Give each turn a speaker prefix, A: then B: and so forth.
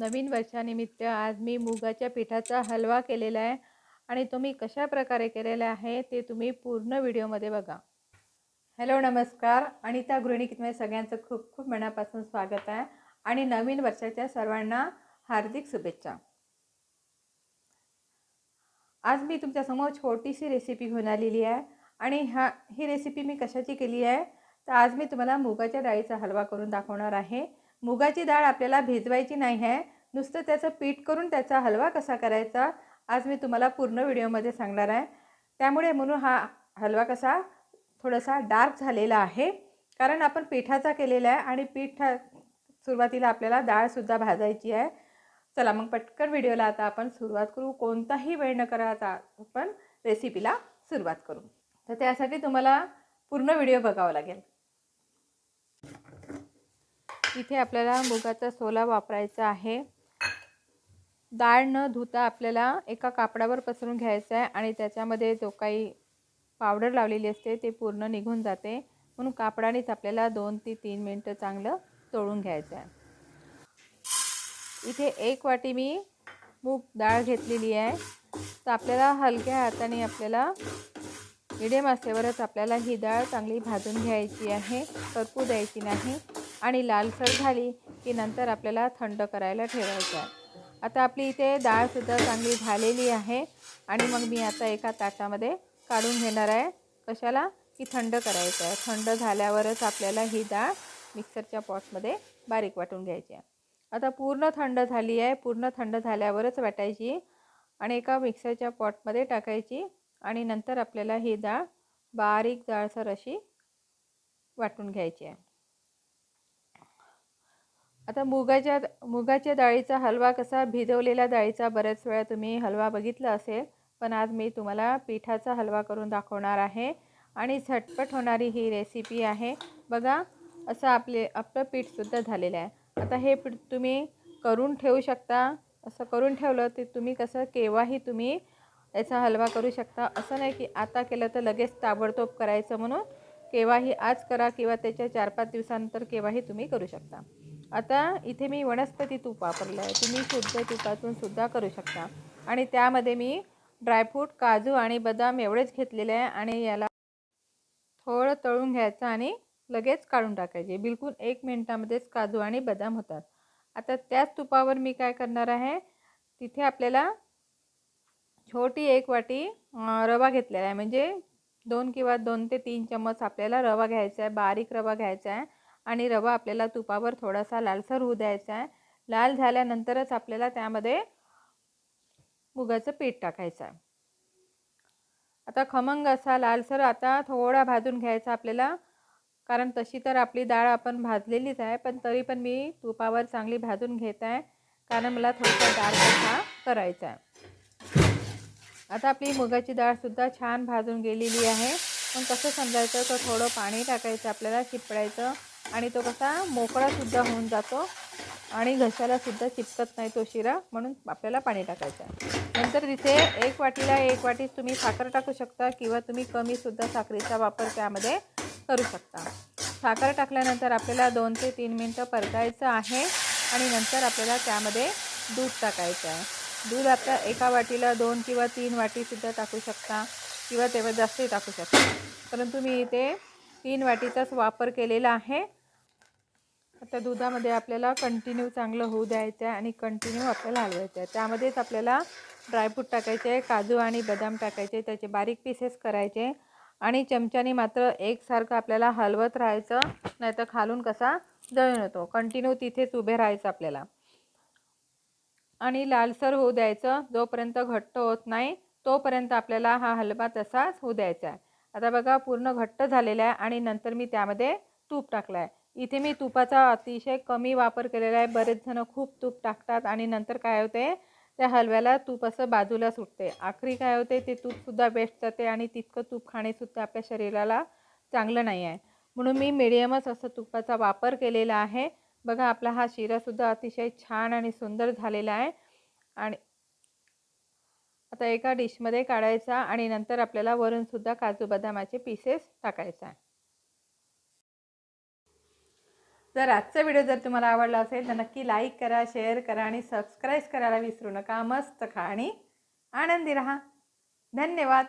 A: नवीन वर्षानिमित्त आज मी मुगाच्या पिठाचा हलवा केलेला आहे आणि तुम्ही कशा प्रकारे केलेला आहे ते तुम्ही पूर्ण व्हिडिओमध्ये बघा. हॅलो नमस्कार. आणि त्या गृहिणी कितमे सगळ्यांचं खूप खूप मनापासून स्वागत आहे आणि नवीन वर्षाच्या सर्वांना हार्दिक शुभेच्छा. आज मी तुमच्यासमोर छोटीशी रेसिपी घेऊन आलेली आहे आणि हा ही रेसिपी मी कशाची केली आहे? तर आज मी तुम्हाला मुगाच्या डाळीचा हलवा करून दाखवणार आहे. मुगाची डाळ आपल्याला भिजवायची नाही आहे. नुसतं त्याचं पीठ करून त्याचा हलवा कसा करायचा आज मी तुम्हाला पूर्ण व्हिडिओमध्ये सांगणार आहे. त्यामुळे म्हणून हा हलवा कसा थोडासा डार्क झालेला आहे. कारण आपण पिठाचा केलेला आहे आणि पीठ सुरुवातीला आपल्याला डाळसुद्धा भाजायची आहे. चला मग पटकन व्हिडिओला आता आपण सुरुवात करू. कोणताही वेळ न करा आता आपण रेसिपीला सुरुवात करू. तर त्यासाठी तुम्हाला पूर्ण व्हिडिओ बघावा लागेल. इथे आपल्याला मुगाचा सोला वापरायचा आहे. डाळ न धुता आपल्याला एका कापडावर पसरून घ्यायचं आहे आणि त्याच्यामध्ये जो काही पावडर लावलेली असते ते पूर्ण निघून जाते. म्हणून कापडानेच आपल्याला दोन ते तीन मिनटं चांगलं तळून घ्यायचं आहे. इथे एक वाटी मी मूग डाळ घेतलेली आहे. तर आपल्याला हलक्या हाताने आपल्याला मिडियम असल्यावरच आपल्याला ही डाळ चांगली भाजून घ्यायची आहे. करपू द्यायची नाही. आणि लालसर झाली की नंतर आपल्याला थंड करायला ठेवायचं आहे. आता आपली इथे डाळसुद्धा चांगली झालेली आहे. आणि मग मी आता एका ताटामध्ये काढून घेणार आहे. कशाला? की थंड करायचं आहे. थंड झाल्यावरच आपल्याला ही डाळ मिक्सरच्या पॉटमध्ये बारीक वाटून घ्यायची आहे. आता पूर्ण थंड झाली आहे. पूर्ण थंड झाल्यावरच वाटायची आणि एका मिक्सरच्या पॉटमध्ये टाकायची आणि नंतर आपल्याला ही डाळ बारीक जाळसर अशी वाटून घ्यायची आहे. आता मुगाच्या मुगाच्या डाळीचा हलवा कसा भिजवलेल्या डाळीचा बऱ्याच वेळा तुम्ही हलवा बघितला असेल पण आज मी तुम्हाला पिठाचा हलवा करून दाखवणार आहे आणि झटपट होणारी ही रेसिपी आहे. बघा असं आपले आपलं पीठसुद्धा झालेलं आहे. आता हे पीठ तुम्ही करून ठेवू शकता. असं करून ठेवलं ते तुम्ही कसं केव्हाही तुम्ही याचा हलवा करू शकता. असं नाही की आता केलं तर लगेच ताबडतोब करायचं म्हणून. केव्हाही आज करा किंवा त्याच्या चार पाच दिवसानंतर केव्हाही तुम्ही करू शकता. आता इथे मी वनस्पती तूप वापरलं आहे तुम्ही शुद्ध तुपातून सुद्धा करू शकता. आणि त्यामध्ये मी ड्रायफ्रूट काजू आणि बदाम एवढेच घेतलेले आहे आणि याला थोडं तळून घ्यायचं आणि लगेच काढून टाकायचे. बिलकुल एक मिनटामध्येच काजू आणि बदाम होतात. आता त्याच तुपावर मी काय करणार आहे? तिथे आपल्याला छोटी एक वाटी रवा घेतलेला आहे. म्हणजे दोन किंवा दोन ते तीन चम्मच आपल्याला रवा घ्यायचा आहे बारीक रवा घ्यायचा आहे. आणि रवा आपल्याला तुपावर थोडासा लालसर होऊ द्यायचा आहे. लाल झाल्यानंतरच आपल्याला त्यामध्ये मुगाचं पीठ टाकायचं आहे. आता खमंग असा लालसर आता थोडा भाजून घ्यायचा आपल्याला. कारण तशी तर आपली डाळ आपण भाजलेलीच आहे पण तरी पण मी तुपावर चांगली भाजून घेत आहे. कारण मला थोडासा डाळ कसा करायचा आहे. आता आपली मुगाची डाळसुद्धा छान भाजून गेलेली आहे. पण कसं समजायचं? तर थोडं पाणी टाकायचं आपल्याला चिपडायचं आणि तो कसा मोकळासुद्धा होऊन जातो आणि घशालासुद्धा चिपकत नाही तो शिरा म्हणून आपल्याला पाणी टाकायचं आहे. नंतर तिथे एक वाटीला एक वाटी तुम्ही साखर टाकू शकता किंवा तुम्ही कमीसुद्धा साखरेचा वापर त्यामध्ये करू शकता. साखर टाकल्यानंतर आपल्याला दोन ते तीन मिनटं परतायचं आहे आणि नंतर आपल्याला त्यामध्ये दूध टाकायचं आहे. दूध आता एका वाटीला दोन किंवा तीन वाटीसुद्धा टाकू शकता किंवा तेव्हा जास्तही टाकू शकता. परंतु मी इथे तीन वाटीचाच वापर केलेला आहे. आता दुधामध्ये आपल्याला कंटिन्यू चांगलं होऊ द्यायचं आहे आणि कंटिन्यू आपल्याला हलवायचं आहे त्यामध्येच आपल्याला ड्रायफ्रूट टाकायचे आहे काजू आणि बदाम टाकायचे त्याचे बारीक पीसेस करायचे आणि चमच्याने मात्र एकसारखं आपल्याला हलवत राहायचं नाही तर खालून कसा जळून येतो. कंटिन्यू तिथेच उभे राहायचं आपल्याला. आणि लालसर होऊ द्यायचं जोपर्यंत घट्ट होत नाही तोपर्यंत आपल्याला हा हलवा तसाच होऊ द्यायचा आहे आता बघा पूर्ण घट्ट झालेला आहे आणि नंतर मी त्यामध्ये तूप टाकलं आहे इथे मी तुपाचा अतिशय कमी वापर केलेला आहे. बरेच जण खूप तूप टाकतात आणि नंतर काय होते त्या हलव्याला तूप असं बाजूला सुटते. आखरी काय होते ते तूपसुद्धा वेस्ट जाते आणि तितकं तूप खाणेसुद्धा आपल्या शरीराला चांगलं नाही आहे. म्हणून मी मिडियमच असं तुपाचा वापर केलेला आहे. बघा आपला हा शिरासुद्धा अतिशय छान आणि सुंदर झालेला आहे. आणि आता एका डिशमध्ये काढायचा आणि नंतर आपल्याला वरूनसुद्धा काजू बदामाचे पीसेस टाकायचा आहे जर आजचा व्हिडिओ जर तुम्हाला आवडला असेल तर नक्की लाईक करा शेअर करा आणि सबस्क्राईब करायला विसरू नका. मस्त खा आणि आनंदी राहा. धन्यवाद.